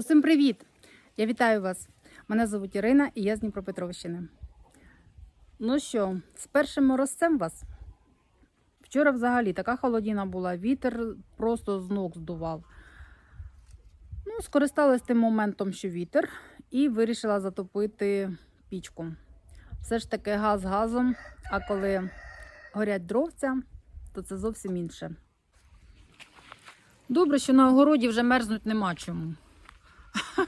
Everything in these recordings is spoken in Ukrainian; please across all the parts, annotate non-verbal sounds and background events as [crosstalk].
Усім привіт! Я вітаю вас. Мене звуть Ірина і я з Дніпропетровщини. Ну що, з першим морозцем вас? Вчора взагалі така холодіна була, вітер просто з ног здував. Ну, скористалась тим моментом, що вітер, і вирішила затопити пічку. Все ж таки газ газом, а коли горять дровця, то це зовсім інше. Добре, що на огороді вже мерзнуть нема чому. [laughs]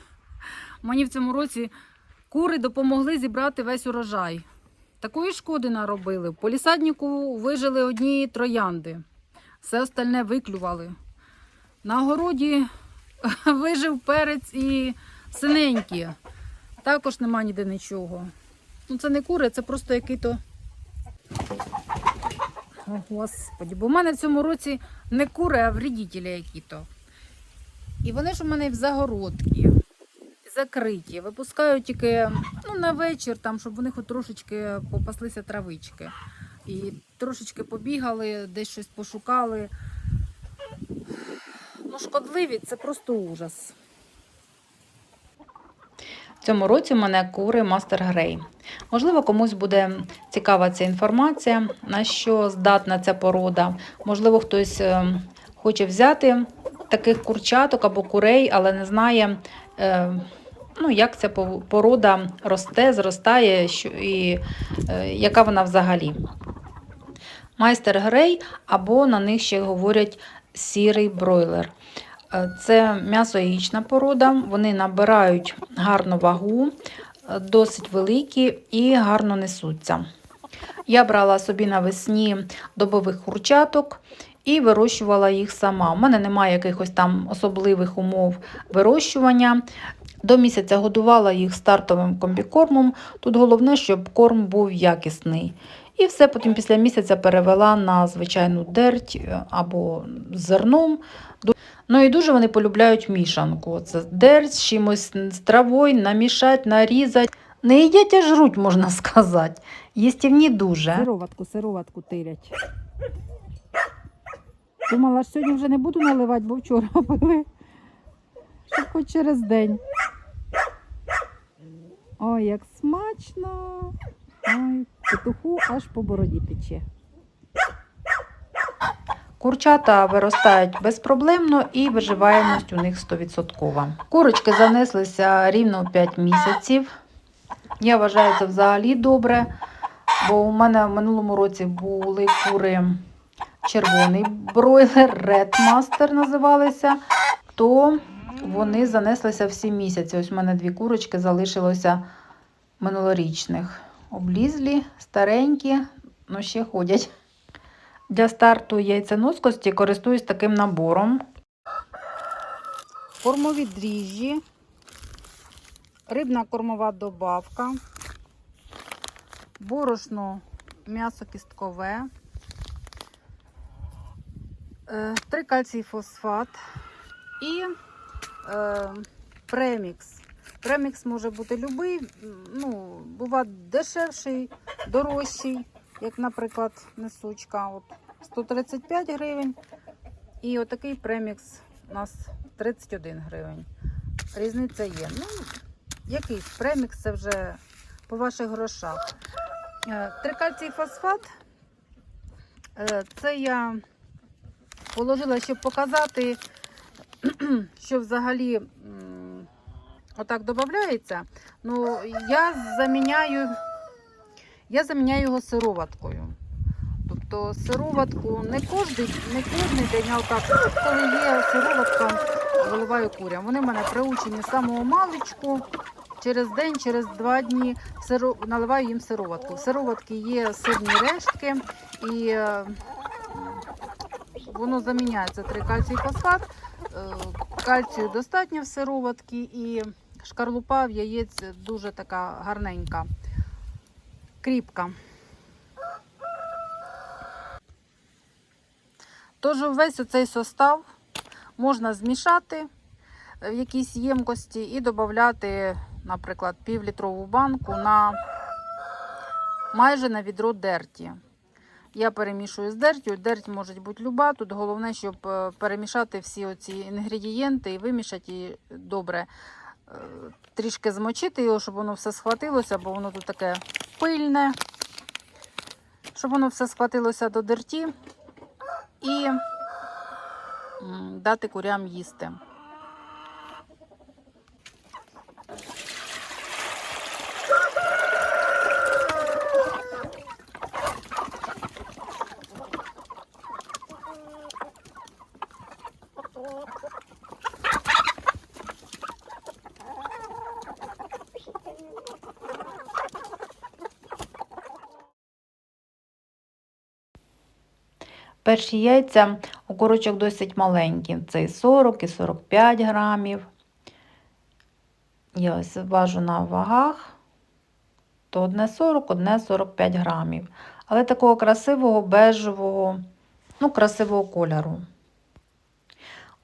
Мені в цьому році кури допомогли зібрати весь урожай. Такої шкоди наробили. В полісаднику вижили одні троянди. Все остальне виклювали. На огороді [laughs] вижив перець і синенькі. Також нема ніде нічого. Ну, це не кури, це просто який-то. О, Господі, бо в мене в цьому році не кури, а вредителі які-то. І вони ж у мене в загородці закриті. Випускаю тільки ну, на вечір, там, щоб вони хоч трошечки попаслися травички. І трошечки побігали, десь щось пошукали. Ну, шкодливі це просто ужас. В цьому році у мене кури Мастер Грей. Можливо, комусь буде цікава ця інформація, на що здатна ця порода. Можливо, хтось е, хоче взяти таких курчаток або курей, але не знає, е, ну, як ця порода росте, зростає і е, яка вона взагалі. Майстер Грей, або на них ще говорять сірий бройлер. Е, Це м'ясо-яєчна порода, вони набирають гарну вагу, досить великі і гарно несуться. Я брала собі навесні добових курчаток і вирощувала їх сама. У мене немає якихось там особливих умов вирощування. До місяця годувала їх стартовим комбікормом. Тут головне, щоб корм був якісний. І все потім після місяця перевела на звичайну дерть е, або зерном. Ну і дуже вони полюбляють мішанку. Це дерть з чимось з травою, намішати, нарізати. Не їдять, а жруть, можна [laughs] сказати. Їстівні дуже. Сироватку, сироватку тирять. Думала, що сьогодні вже не буду наливати, бо вчора [laughs] пили. Щоб хоч через день. Ой, як смачно. Ой, петуху аж по бороді тече. Курчата виростають безпроблемно і виживаємость у них 100%. Курочки занеслися рівно 5 місяців. Я вважаю це взагалі добре, бо у мене в минулому році були кури червоний бройлер, Red Master називалися, то вони занеслися всі місяці. Ось у мене дві курочки залишилося минулорічних. Облізлі, старенькі, ну ще ходять. Для старту яйценоскості користуюсь таким набором. Кормові дріжджі, рибна кормова добавка, борошно м'ясо кісткове, е, три кальцій фосфат і е, премікс. Премікс може бути м, ну, буває дешевший, дорожчий, як, наприклад, несучка. От 135 гривень. І отакий премікс у нас 31 гривень. Різниця є. Ну, якийсь премікс це вже по ваших грошах. Е, Трикальцій фосфат. е, Це я положила, щоб показати, [clears throat] що взагалі отак додається. Ну, я заміняю, я заміняю його сироваткою. Тобто сироватку не кожен, не кожен день, а отак, коли є сироватка, виливаю курям. Вони в мене приучені з самого маличку. Через день, через два дні сиро... наливаю їм сироватку. В сироватки є сирні рештки і е, воно заміняється три кальцій фосфат. Е, Кальцію достатньо в сироватки і шкарлупа в яєць дуже така гарненька, кріпка. Тож весь оцей состав можна змішати в якійсь ємкості і додати, наприклад, півлітрову банку на майже на відро дерті. Я перемішую з дертю. Дерть може бути люба. Тут головне, щоб е, перемішати всі оці інгредієнти і вимішати її добре. Е, Трішки змочити його, щоб воно все схватилося, бо воно тут таке пильне. Щоб воно все схватилося до дерті і дати курям їсти. Перші яйця у досить маленькі. Це і 40, і 45 грамів. Я ось важу на вагах. То одне 40, одне 45 грамів. Але такого красивого бежевого, ну, красивого кольору.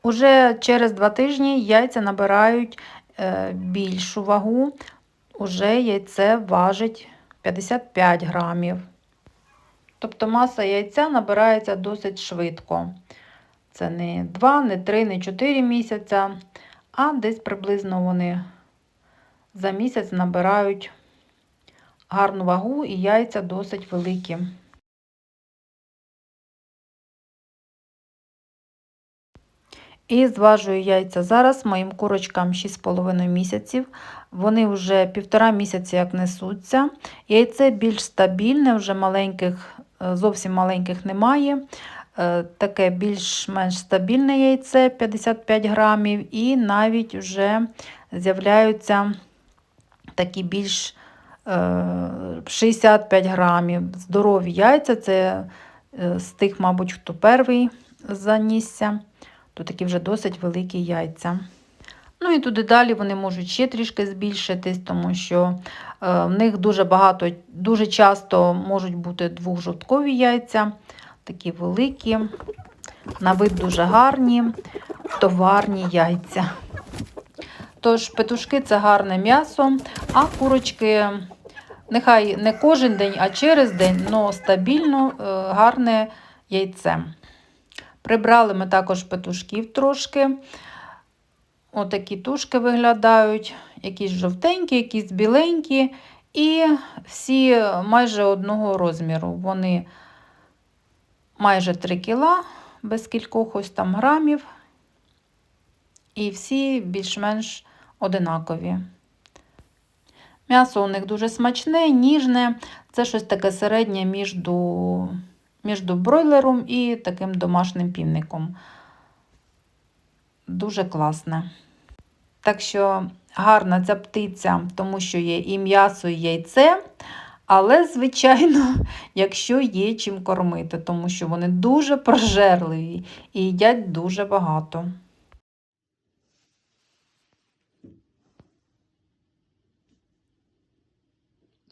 Уже через два тижні яйця набирають е, більшу вагу. Уже яйце важить 55 грамів. Тобто маса яйця набирається досить швидко. Це не 2, не 3, не 4 місяця, а десь приблизно вони за місяць набирають гарну вагу і яйця досить великі. І зважую яйця зараз моїм курочкам 6,5 місяців. Вони вже півтора місяця як несуться. Яйце більш стабільне, вже маленьких, зовсім маленьких немає. Е, Таке більш-менш стабільне яйце 55 грамів, і навіть вже з'являються такі більш е, 65 грамів. Здорові яйця це е, з тих, мабуть, хто перший занісся то такі вже досить великі яйця. Ну і туди далі вони можуть ще трішки збільшитись, тому що е, в них дуже багато, дуже часто можуть бути двохжовткові яйця, такі великі, на вид дуже гарні, товарні яйця. Тож петушки це гарне м'ясо, а курочки нехай не кожен день, а через день, але стабільно е, гарне яйце. Прибрали ми також петушків трошки. Отакі тушки виглядають, якісь жовтенькі, якісь біленькі, і всі майже одного розміру. Вони майже 3 кіла, без кількох ось там грамів. І всі більш-менш одинакові. М'ясо у них дуже смачне, ніжне. Це щось таке середнє між між бройлером і таким домашнім півником. Дуже класне. Так що гарна ця птиця, тому що є і м'ясо, і яйце. Але, звичайно, [laughs] якщо є чим кормити, тому що вони дуже прожерливі і їдять дуже багато.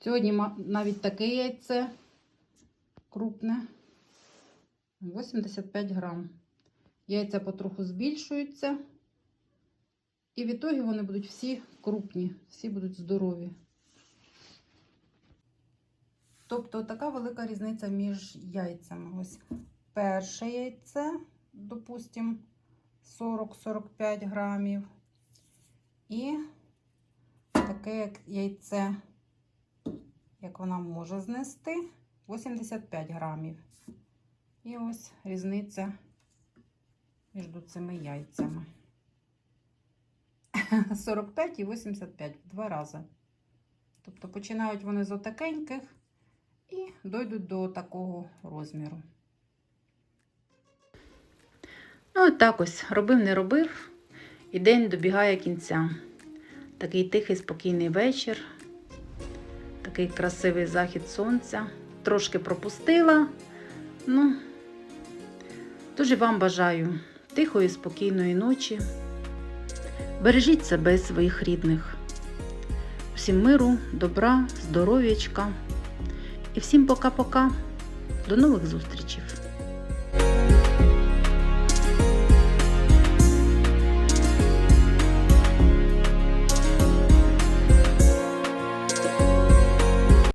Сьогодні навіть таке яйце крупне. 85 грам. Яйця потроху збільшуються. І в ітогі вони будуть всі крупні, всі будуть здорові. Тобто така велика різниця між яйцями. Ось перше яйце, допустимо, 40-45 грамів. І таке як яйце, як вона може знести, 85 грамів. І ось різниця між цими яйцями. [laughs] 45 і 85 в два рази. Тобто починають вони з отакеньких і дойдуть до такого розміру. Ну, от так ось робив, не робив, і день добігає кінця. Такий тихий, спокійний вечір, такий красивий захід сонця. Трошки пропустила. Ну, Дуже вам бажаю тихої, спокійної ночі. Бережіть себе і своїх рідних. Всім миру, добра, здоров'ячка. І всім пока-пока. До нових зустрічей!